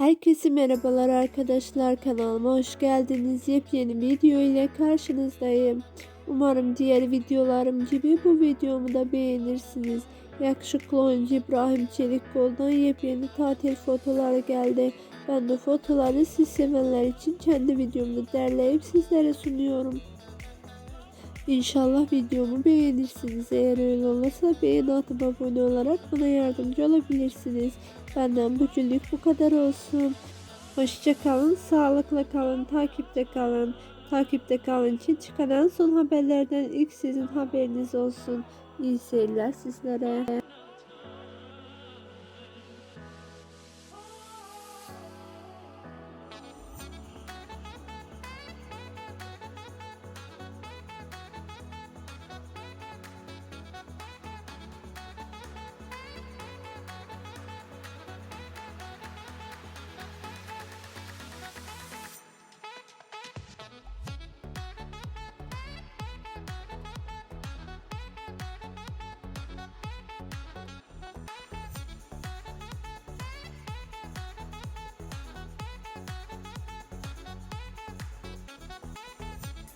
Herkese merhabalar arkadaşlar kanalıma hoş geldiniz. Yepyeni video ile karşınızdayım. Umarım diğer videolarım gibi bu videomu da beğenirsiniz. Yakışıklı oyuncu İbrahim Çelikkol'dan yepyeni tatil fotoğrafları geldi. Ben de fotoğrafları siz sevenler için kendi videomda derleyip sizlere sunuyorum. İnşallah videomu beğenirsiniz. Eğer öyle olursa beğeni atıp abone olarak bana yardımcı olabilirsiniz. Benden bugünlük bu kadar olsun. Hoşça kalın, sağlıkla kalın, takipte kalın. Takipte kalın için çıkaran son haberlerden ilk sizin haberiniz olsun. İyi seyirler sizlere.